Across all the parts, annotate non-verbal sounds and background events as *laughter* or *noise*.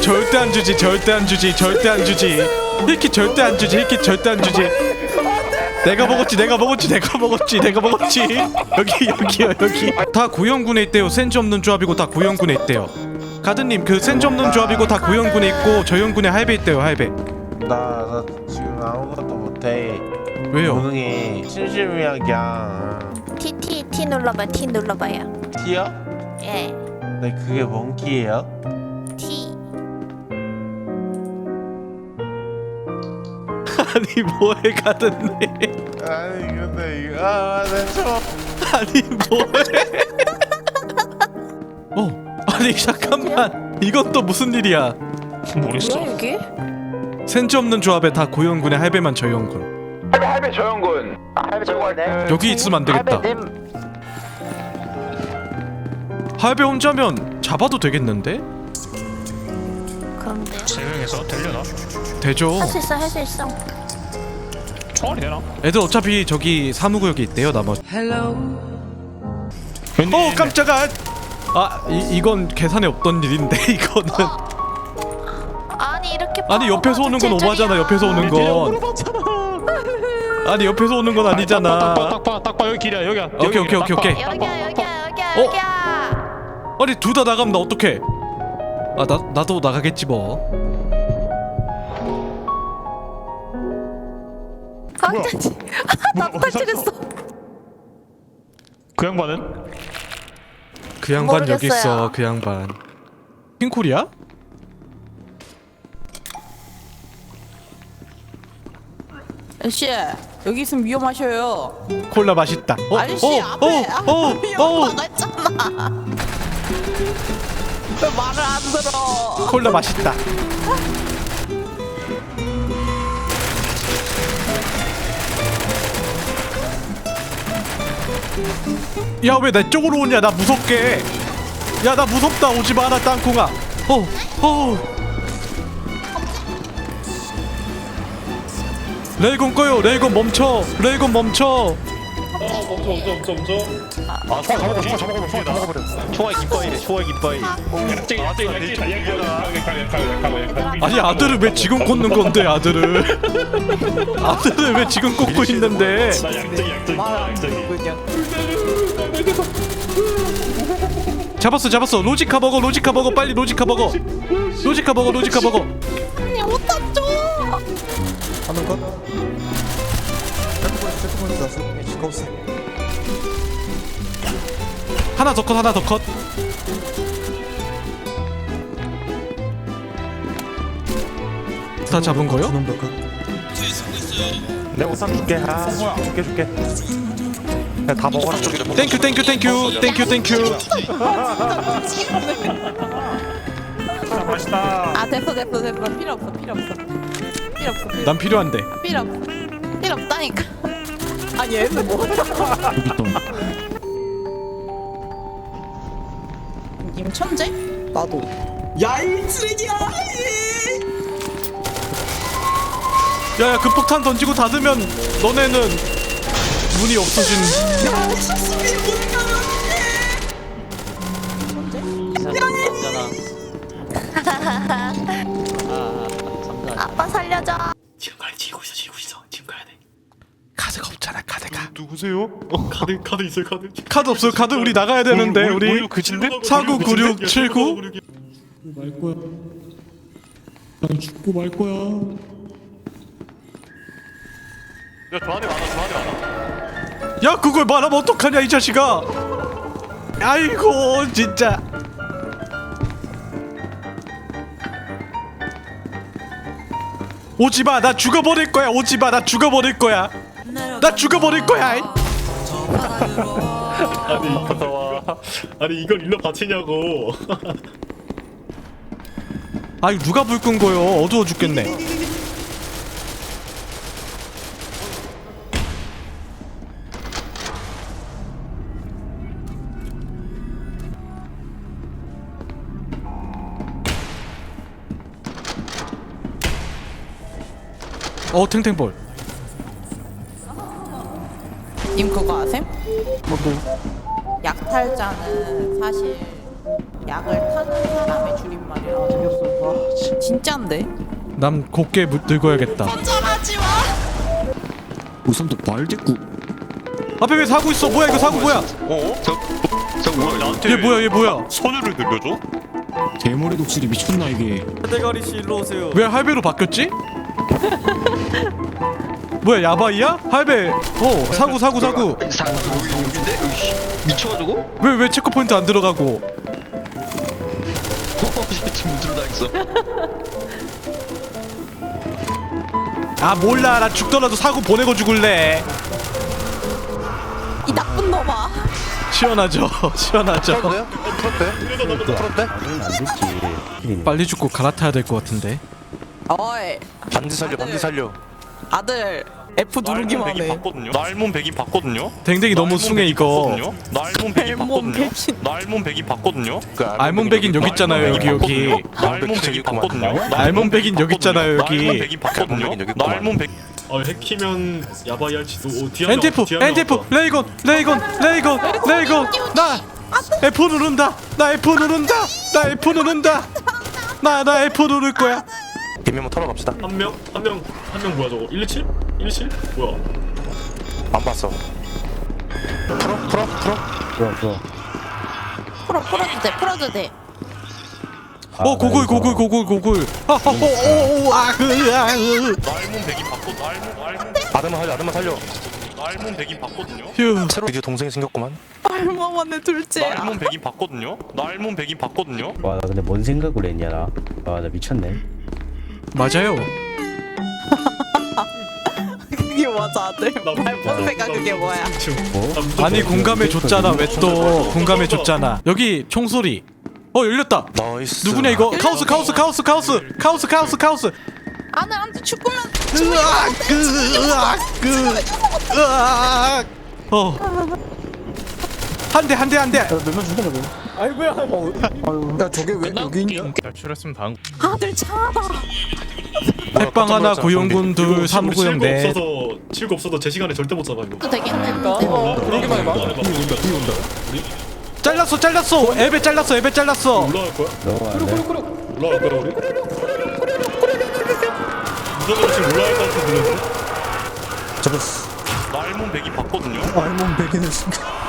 절대 안 주지 절대 안 주지 절대 안 주지 힐킷 절대 안 주지 힐킷 절대 안 주지 내가 먹었지 내가 먹었지 내가 먹었지 내가 먹었지 여기 여기요 여기 다 구형군에 있대요 센즈 없는 조합이고 다 구형군에 있대요 가드님 그 센즈 없는 조합이고 다 구형군에 있고 저형군에 할배 있대요 할배 나, 나 지금 아무것도 못해. 왜요? 무능해. 심심이야 그냥. T T T 눌러봐 T 눌러봐요. 티야? 예. 네 그게 뭔 키예요? T *laughs* 아니 뭐해 가드님 아니 근데 이거 아내 저. 아니 뭐해? 어 아니 잠깐만. 이건 또 무슨 일이야? 모르겠어. 뭐야 이게? 센즈 없는 조합에 다 구형군에 할배만 저형군. 할배 할배 저영군. 할배 저영군. 여기 있으면 안 되겠다. 할배님 할배 혼자면 잡아도 되겠는데? 그런데요? 세 명에서 되려나? 되죠 할 수 있어 할 수 있어 총알이 되나? 애들 어차피 저기 사무구역에 있대요 나머지 웬일? 어 깜짝아 아 이, 이건 계산에 없던 일인데 *laughs* 이거는 아니 이렇게 아니 옆에서 오는 건. 오바잖아 옆에서 오는 건. 아니 옆에서 오는 건 아니잖아 딱봐 딱봐 여기 길이야 여기야. 오케이, 여기 오케이, 오케이, 딱 봐, 여기야 여기야 딱 여기야 어? 여기야 아니 둘 다 나가면 나 어떡해 아 나, 나도 나가겠지 뭐 깜짝이 나 어디 탈출했어 봐. 그 양반은? 그 양반 여기 있어 모르겠어요. 그 양반 킹콜이야? 아저씨 여기 있으면 위험하셔요 콜라 맛있다 어? 아저씨 어? 앞에 앞에 어? 어? 어? 위험하다 왜 말을 안 들어. 콜라 맛있다. 야 왜 내 쪽으로 오냐? 나 무섭게. 야 나 무섭다. 오지 마라 땅콩아. 어 어. 레이건 꺼요. 레이건 멈춰. 레이건 멈춰 아 총알 다 먹어 총알 다 먹어 총알 다 먹어버려. 초아 기뻐이래. 초아 기뻐이. 갑자기 갑자기 갑자기 아니 아들을 왜 지금 꽂는 건데 아들을 아들을 왜 지금 꽂고 있는데 나 잡았어 잡았어 로지카 버거 로지카 버거 빨리 로지카 버거 로지카 버거 로지카 버거 아니 오타 줘 하는 것? 잠깐만 잠깐만 나서 지금 하나 더 컷 하나 더컷. 다 잡은 거요? 내 우산 줄게. 아 줄게 줄게. 야, 다 먹어라. 땡큐 땡큐 땡큐 땡큐 땡큐 맛있다. 아 됐어 됐어 됐어. 필요 없어 필요 없어. 필요 없어 필요, 난 필요한데. 필요 없어. 필요 없다니까. 아니 얘는 뭐야 님 천재? 나도. 야이 쓰레기야 야야 그 폭탄 던지고 닫으면 너네는 문이 없어진 아빠 살려줘 지금 가야 지고 있어 지고 있어 지금 가야 돼 카드가 없잖아 카드가 누구세요? 카드 카드 있어요 카드. 카드 없어요 카드 우리 나가야 되는데 우리 그진데? 499679말 거야. 난 죽고 말 거야. 야저 안에 많아 저 안에 많아. 야 그걸 말하면 어떡하냐 이 자식아 아이고 진짜 오지마 나 죽어버릴 거야 오지마 나 죽어버릴 거야 나 죽어버릴 거야 이. *laughs* 아니 무서워. 아니 이걸 일로 바치냐고. *laughs* 아이 누가 불 끈 거요 어두워 죽겠네 어 탱탱볼 님 그거 아셈? 뭐도 약초 가라탈자는 사실 약을 타는 사람의 줄임말이라 재미없어. 진짜인데? 남 곱게 무- 늙어야겠다 거절하지 마. 우선 또 말대꾸 앞에 왜 사고 있어 뭐야 이거 사고 뭐야 어? 저, 저 뭐야 나한테 얘 뭐야 얘 뭐야 손으로 늘려줘? 대머리 독실이 미쳤나 이게 대가리 씨 일로 오세요. 왜 할배로 바뀌었지? 뭐야 야바이야? 할배. 어 사고 사고 사고 사 여기 여기인데? 으이씨, 미쳐가지고? 왜 왜 체크포인트 안 들어가고? *laughs* 지금 문 들어다녔어 아 몰라. 나 죽더라도 사고 보내고 죽을래. 이 나쁜 놈아. 시원하죠? *laughs* 시원하죠? 풀었대? 풀었대? 빨리 죽고 갈아타야 될 것 같은데. 어이. 반지 살려 반지 살려. 아들 F 누르기만 날몸 해. 봤거든요. 날몸 백인 봤거든요. 댕댕이 너무 날몸 숭해 백인 이거 봤거든요. 날몸 백인 날몸 봤거든요. 백인. 날몸 백인 봤거든요. 그 알몸 백인 여기 있잖아요 여기 여기 날몸 백인 봤거든요. 알몸 백인 여기 있잖아요, 여기. 날몸 백인 봤거든요. 날몸 백아 해키면 야바이 할지도 오, 엔테프 엔테프. 레이건 레이건 레이건 레이건 나 F 누른다 나 F 누른다 나 F 누른다 나 나 F 누를 거야 김민모 털어 갑시다. 한 명? 한 명? 한 명 뭐야 저거 117? 117? 뭐야 안 봤어. 풀어 풀어 풀어. 풀어 풀어도 돼. 풀어도 돼. 어 고글 고글 고글 고글 아오오아그 날몸 백인 봤거 날몸 날몸 아드만 살려 아드만 살려. 날몸 백인 봤거든요. 휴 새로 드디어 동생이 생겼구만. 얼마 만에 둘째야. 날몸 백인 봤거든요. 날몸 백인 봤거든요. 와, 나 근데 뭔 생각을 했냐, 나. 와, 나 미쳤네. 맞아요. 그게 맞아 아들. 생각 그게 뭐야? 뭐? 아니 공감해 줬잖아 왜 또? 공감해 줬잖아. 여기 총소리. 어 열렸다. 나이스. 누구냐 이거? 카오스 카오스 카오스 카오스. 카오스 카오스 카오스. 아들 한테 죽으면 으악 그 으악 그 으악. 어 한 대한대 한 대 아들 차다. 핵방 하나 구용군 둘 사무구용 넷 없어서 칠거 없어도 제 시간에 절대 못 잡아 이거 도 되겠네. 그러기만 해봐 잘랐어 잘랐어 앱에 잘랐어 앱에 잘랐어 올라갈 거야? 올라갈 거야 우리? 무조건 지금 올라갈 것 같은 느낌인데? 날몸 백인 봤거든요. 올라가야 돼.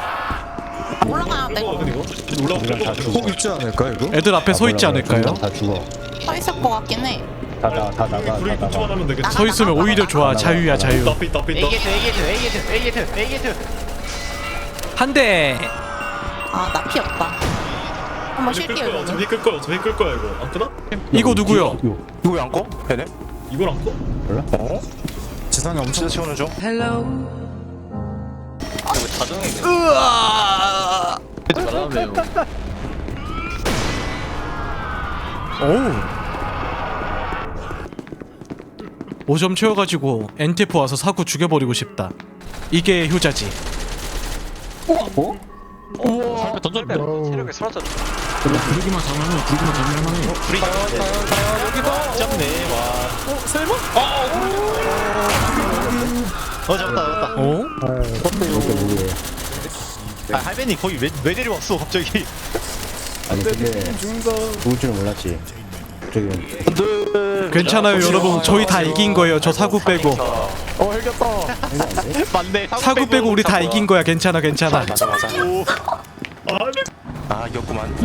올라가거든 이거? 올라갈 것 같아 있지 않을까 이거? 애들 앞에 서 있지 않을까요? 다 죽어. 서 있을 것 같긴 해. 다, 나, 다 나가, 다 나가. 하면 되겠지 서 있으면 오히려 좋아 자유야 자유 앞에 있다 앞에 있다 한대 아 나피 없다. 한번 끌 쉴게요. 거야. 어차피 끌 거야 어차피 끌 거야 이거 안 끄나? 이거 누구요? 누구 안 꺼? 얘네? 이걸 안 꺼? 어? 지상이 엄청 중. 오우 5점 채워가지고 엔테프 와서 사고 죽여버리고 싶다. 이게 효자지. 체력이 사라졌. 부르기만 잘하면 부르기만 잘하면 어 잡았다 잡았다. 어? 아 할배님 거기 왜, 왜 내려왔어 갑자기? 아니, 근데. 죽을 줄은 몰랐지. 저기, 괜찮아요 여러분. 저희 다 이긴 거예요. 저 사고 빼고. 맞네. 사고 빼고 우리 다 이긴 거야. 괜찮아 괜찮아. 맞아 맞아. 아 이겼구만.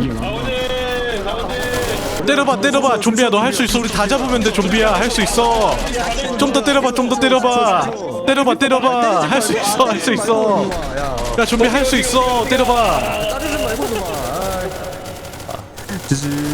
때려봐 때려봐. 좀비야 너 할 수 있어. 우리 다 잡으면 돼 좀비야. 할 수 있어. 좀 더 때려봐 좀 더 때려봐 때려봐 때려봐. 할 수 있어 할 수 있어. 야 좀비 할 수 있어. 때려봐